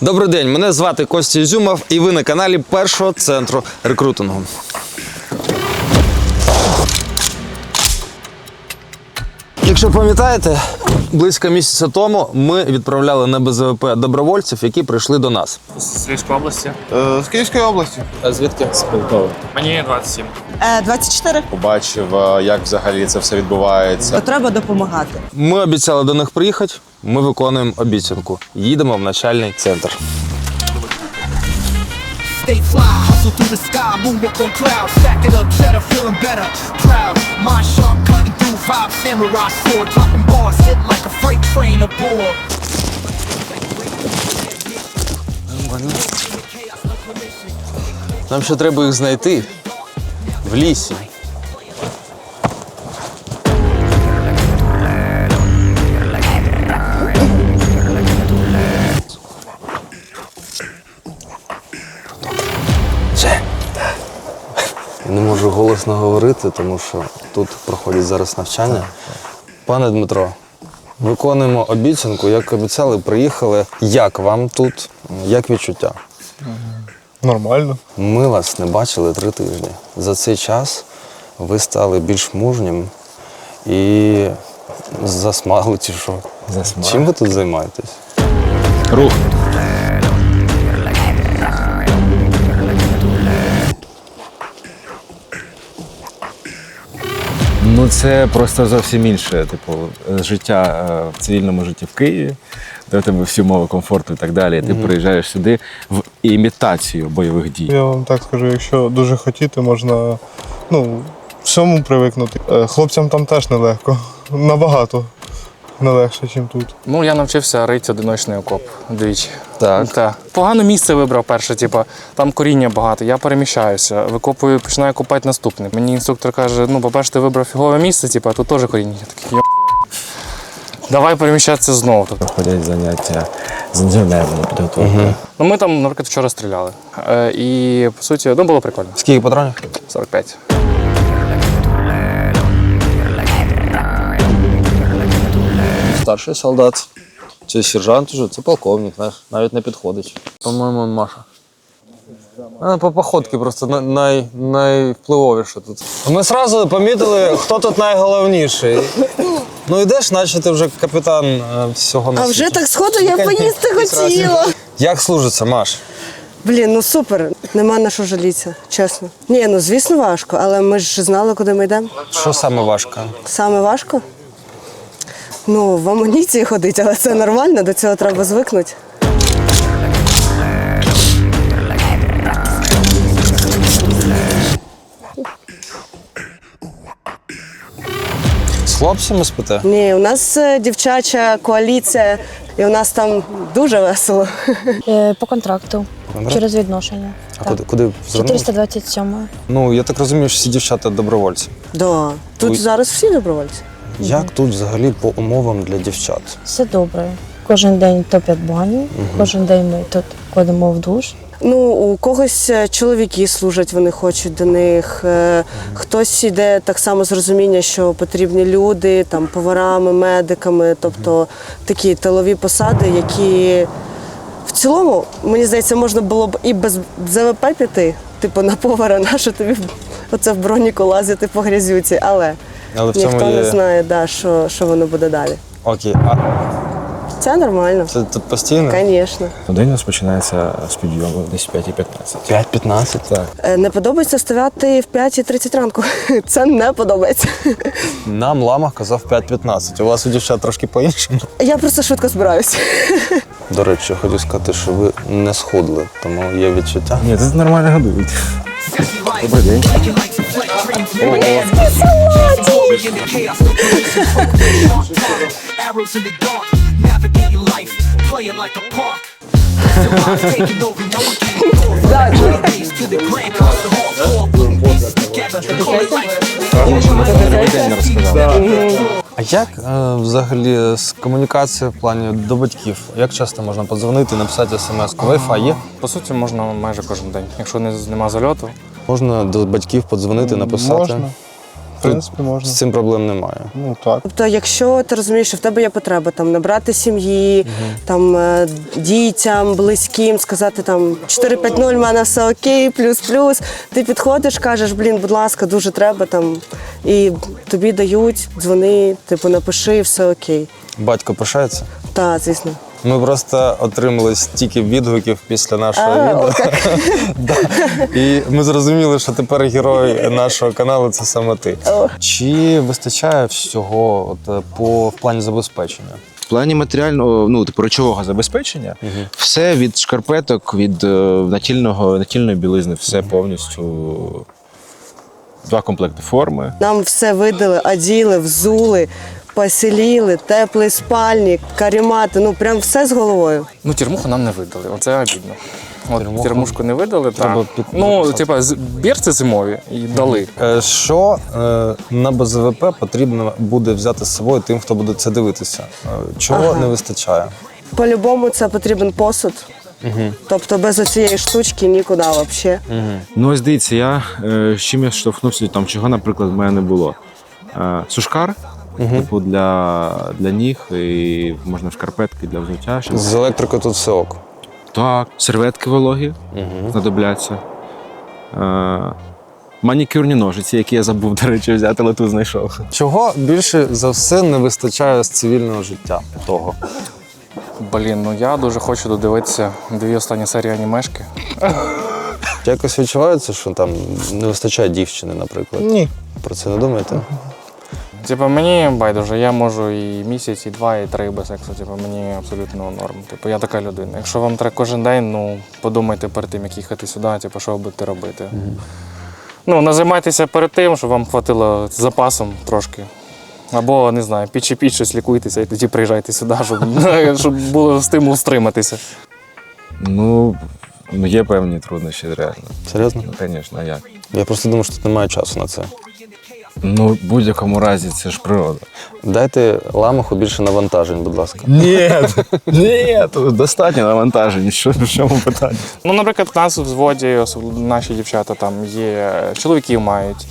Добрий день, мене звати Костя Ізюмов, і ви на каналі першого центру рекрутингу. Якщо пам'ятаєте, близько місяця тому ми відправляли на БЗВП добровольців, які прийшли до нас. З Львівської області. Е, З Київської області. А звідки? Мені 27. Е, 24. Побачив, е, як взагалі це все відбувається. То треба допомагати. Ми обіцяли до них приїхати. Ми виконуємо обіцянку. Їдемо в начальний центр. Stay fly, hustle through the sky, moonwalk on clouds, stack it up, cheddar, feeling better, proud. Mind sharp, cutting through vibes, samurai sword, dropping bars, hit like a freight train aboard. Нам ще треба їх знайти в лісі. Можу голосно говорити, тому що тут проходять зараз навчання. Пане Дмитро, виконуємо обіцянку, як обіцяли, приїхали. Як вам тут? Як відчуття? Нормально. Ми вас не бачили три тижні. За цей час ви стали більш мужнім і засмагли чи що. Засмагли. Чим ви тут займаєтесь? Рух. Ну, це просто зовсім інше, типу, життя е, в цивільному житті в Києві, де в тебе всі умови комфорту і так далі. Ти приїжджаєш сюди в імітацію бойових дій. Я вам так скажу, якщо дуже хотіти, можна ну, всьому привикнути. Е, Хлопцям там теж нелегко. Набагато не легше, ніж тут. Ну, я навчився рити одиночний окоп двічі. Так. Так. Погане місце вибрав перше, типу, там коріння багато, я переміщаюся, викопую, починаю копати наступне. Мені інструктор каже: ну, по-перше, ти вибрав фігове місце, типу, а тут теж коріння. Я такий, «Йо». Давай переміщатися знову. Тобто. Ходять заняття з інженерної підготовки. Ну, ми там, наприклад, вчора стріляли. Е, і по суті, ну було прикольно. Скільки патронів? 45. Старший солдат. Це сержант уже, це полковник, знаєш, навіть не підходить. По-моєму, Маша. Вона по походці просто най, найвпливовіша тут. Ми одразу помітили, хто тут найголовніший. Ну йдеш, наче ти вже капітан е, всього на А вже так сходу я поїсти хотіла. Як служиться, Маш? Блін, ну супер. Нема на що жалітися, чесно. Ні, ну звісно важко, але ми ж знали, куди ми йдемо. Що саме важко? Саме важко. Ну, в амуніції ходить, але це нормально, до цього треба звикнути. З хлопцями спите? Ні, у нас е, дівчача коаліція, і у нас там дуже весело. Е, По контракту. Через відношення. А куди, куди звернули? 427 Ну, я так розумію, що всі дівчата добровольці. Да. Тут Ой. зараз всі добровольці. Як тут взагалі по умовам для дівчат? Все добре. Кожен день топять баню, кожен день ми тут ходимо в душ. Ну, у когось е, чоловіки служать, вони хочуть до них. е, Хтось іде так само з розуміння, що потрібні люди, там поварами, медиками, тобто такі тилові посади, які в цілому, мені здається, можна було б і без ЗВП піти, типу на повара, на що тобі оце в броніку лазити по грязюці, але, Але в цьому ніхто є- не знає, да, що, що воно буде далі. Окей, а Це нормально, це тут постійно? звісно. День у нас починається з підйому десь 5.15. 5-15? Так. Е, Не подобається вставати в 5.30 ранку. Це не подобається. Нам лама казав 5-15. У вас у дівчат трошки по-іншому. Я просто швидко збираюся. До речі, хочу сказати, що ви не схудли, тому є відчуття. Ні, тут нормально годують. Добрий день. You like to play dreams. Glory in the chaos, the blaze Arrows in the dark, navigating life, playing like a park. Survive, taking over, no one can ignore. Play bass to the grand, cross the hall, all little pieces together, call it life. А як е, взагалі з комунікацією в плані до батьків? Як часто можна подзвонити, написати смс? Wi-Fi є? По суті, можна майже кожен день. Якщо не, нема зальоту, Можна до батьків подзвонити, написати. Можна. В принципі, можна. З цим проблем немає. Ну так. Тобто, якщо ти розумієш, що в тебе є потреба там набрати сім'ї, там е, дітям, близьким, сказати там 4-5-0, в мене все окей, плюс-плюс. Ти підходиш, кажеш, блін, будь ласка, дуже треба там. І тобі дають, дзвони, типу, напиши, все окей. Батько пишається. Так, звісно. Ми просто отримали стільки відгуків після нашого А, відео. Да. І ми зрозуміли, що тепер герой нашого каналу це саме ти. Чи вистачає всього от, по в плані забезпечення? В плані матеріального, ну типу речового забезпечення, все від шкарпеток, від е, натільного, натільної білизни, все повністю. Два комплекти форми. Нам все видали, оділи, взули, поселіли, теплий спальник, карімати, ну прям все з головою. Ну, тюрмуху нам не видали, оце обідно. От Тюрмуху? тюрмушку не видали, Треба так. під- Ну, типа, з- бірці зимові і дали. Е, Що е, на БЗВП потрібно буде взяти з собою тим, хто буде це дивитися? Е, Чого не вистачає? По-любому це потрібен посуд. Тобто без оцієї штучки нікуди взагалі. Ну, ось дивіться, я е, з чим я штовхнувся, там чого, наприклад, в мене не було. Е, сушкар, типу, для, для ніг, і можна шкарпетки для взуття. щоб- З електрикою тут все ок. Так, серветки вологі знадобляться. Е, манікюрні ножиці, які я забув, до речі, взяти, але тут знайшов. Чого більше за все не вистачає з цивільного життя? Того. Блін, ну я дуже хочу додивитися дві останні серії анімешки. Якось відчувається, що там не вистачає дівчини, наприклад. Ні. Про це не думаєте? Типу, мені байдуже, я можу і місяць, і два, і три без сексу. Типу, мені абсолютно норм. Типу, я така людина. Якщо вам треба кожен день, ну подумайте перед тим, як їхати сюди, типу, що ви будете робити. Ну, назаймайтеся перед тим, щоб вам хватило з запасом трошки. Або, не знаю, підчепіть щось, лікуйтеся і тоді приїжджайте сюди, щоб, щоб було стимул стриматися. Ну, ну, є певні труднощі, реально. Серйозно? Ну, звісно, як? Я просто думаю, що тут немає часу на це. Ну, в будь-якому разі, це ж природа. Дайте ламаху більше навантажень, будь ласка. Ні, ні, достатньо навантажень. Що в чому питання? Ну, наприклад, у нас в взводі, особливо наші дівчата там є, чоловіків мають.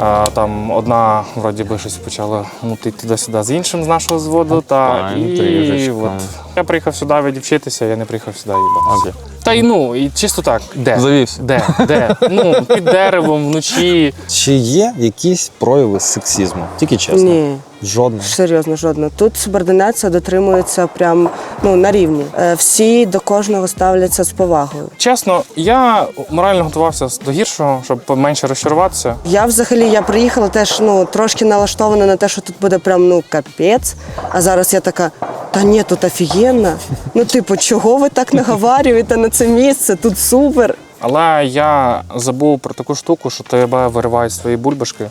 А, там одна вроді би щось почала мутити туди-сюди з іншим з нашого взводу. Та, Файно, і от, я приїхав сюди відвчитися, я не приїхав сюди їбатися. Та й ну, і чисто так, де? Завівся. Де? Де? Ну, під деревом, вночі. Чи є якісь прояви сексизму? Тільки чесно. Ні. Жодного. Серйозно, жодно. Тут субординація дотримується прям ну, на рівні. Е, Всі до кожного ставляться з повагою. Чесно, я морально готувався до гіршого, щоб менше розчаруватися. Я взагалі я приїхала теж ну трошки налаштована на те, що тут буде прям ну капець. А зараз я така. Та ні, тут офігенно. Ну, типу, чого ви так наговарюєте на це місце? Тут супер. Але я забув про таку штуку, що тебе виривають з твої бульбашки,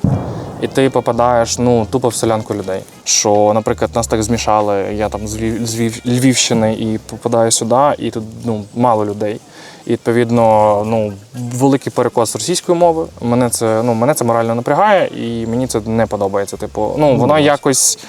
і ти попадаєш ну, тупо в селянку людей. Що, наприклад, нас так змішали, я там з Львів- з Львів- Львівщини і попадаю сюди, і тут ну, мало людей. І відповідно, ну, великий перекос російської мови. Мене це, ну, мене це морально напрягає, і мені це не подобається. Типу, ну, воно якось.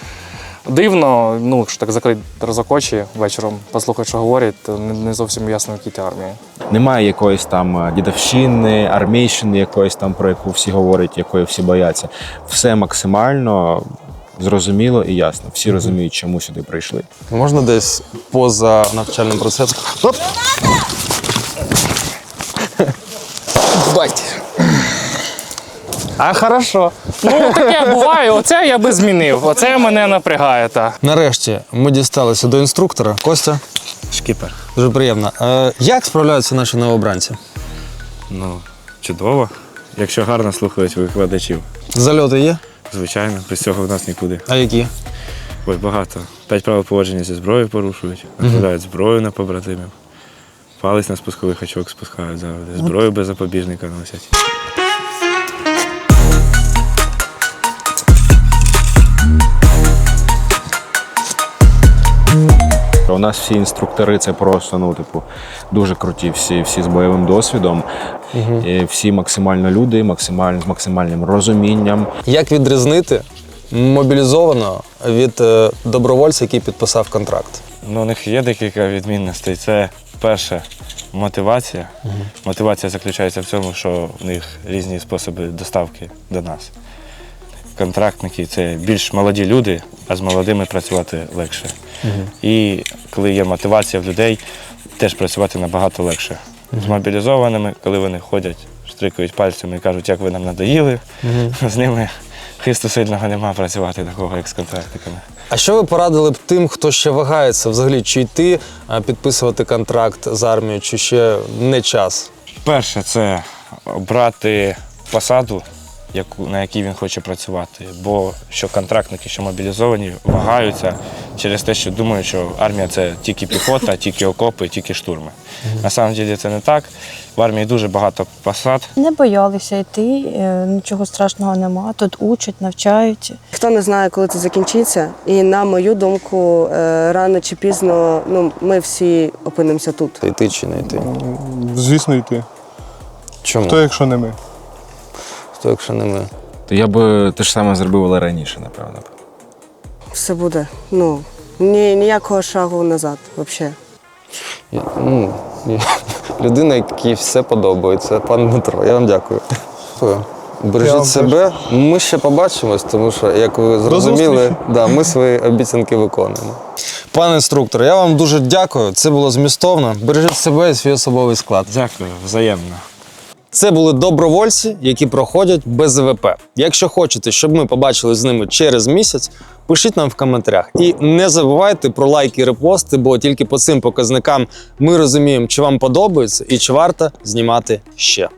Дивно, ну, якщо так закрити разок очі вечором, послухати, що говорять, то не, зовсім ясно, в якій ти армії. Немає якоїсь там е, дідовщини, армійщини, якоїсь там, про яку всі говорять, якої всі бояться. Все максимально зрозуміло і ясно. Всі розуміють, чому сюди прийшли. Можна десь поза навчальним процесом. Оп! Бать. А хорошо. Ну, таке буває, оце я би змінив. Оце мене напрягає. Та. Нарешті ми дісталися до інструктора. Костя, Шкіпер. дуже приємно. Е, як справляються наші новобранці? Ну, чудово. Якщо гарно слухають викладачів. Зальоти є? Звичайно, без цього в нас нікуди. А які? Ой, багато. П'ять правил поводження зі зброєю порушують, накладають зброю на побратимів. Палець на спусковий хачок спускають завжди. Зброю без запобіжника носять. У нас всі інструктори це просто ну, типу, дуже круті, всі, всі з бойовим досвідом, і всі максимально люди, максимально з максимальним розумінням. Як відрізнити мобілізованого від е, добровольця, який підписав контракт? Ну, у них є декілька відмінностей. Це перше мотивація. Мотивація заключається в цьому, що в них різні способи доставки до нас. Контрактники це більш молоді люди, а з молодими працювати легше. І коли є мотивація в людей, теж працювати набагато легше. З мобілізованими, коли вони ходять, штрикають пальцями і кажуть, як ви нам надоїли, з ними хисту сильного нема працювати такого, як з контрактниками. А що ви порадили б тим, хто ще вагається взагалі, чи йти а, підписувати контракт з армією, чи ще не час? Перше, це обрати посаду, на якій він хоче працювати. Бо що контрактники, що мобілізовані, вагаються через те, що думають, що армія це тільки піхота, тільки окопи, тільки штурми. На самом деле це не так. В армії дуже багато посад. Не боялися йти, е, нічого страшного нема. Тут учать, навчають. Хто не знає, коли це закінчиться, і на мою думку, е, рано чи пізно ну, ми всі опинимося тут. Йти чи не йти? Звісно, йти. Чому? Хто, якщо не ми? Хто, якщо не ми? То я би те ж саме зробив, але раніше, напевно. Все буде. Ну, ні, ніякого шагу назад взагалі. Я, ну, я, людина, якій все подобається, пан Дмитро, я вам дякую. Бережіть себе. Ми ще побачимось, тому що, як ви зрозуміли, да, ми свої обіцянки виконуємо. Пане інструктор, я вам дуже дякую. Це було змістовно. Бережіть себе і свій особовий склад. Дякую, взаємно. Це були добровольці, які проходять без ВП. Якщо хочете, щоб ми побачили з ними через місяць, пишіть нам в коментарях. І не забувайте про лайки і репости, бо тільки по цим показникам ми розуміємо, чи вам подобається і чи варто знімати ще.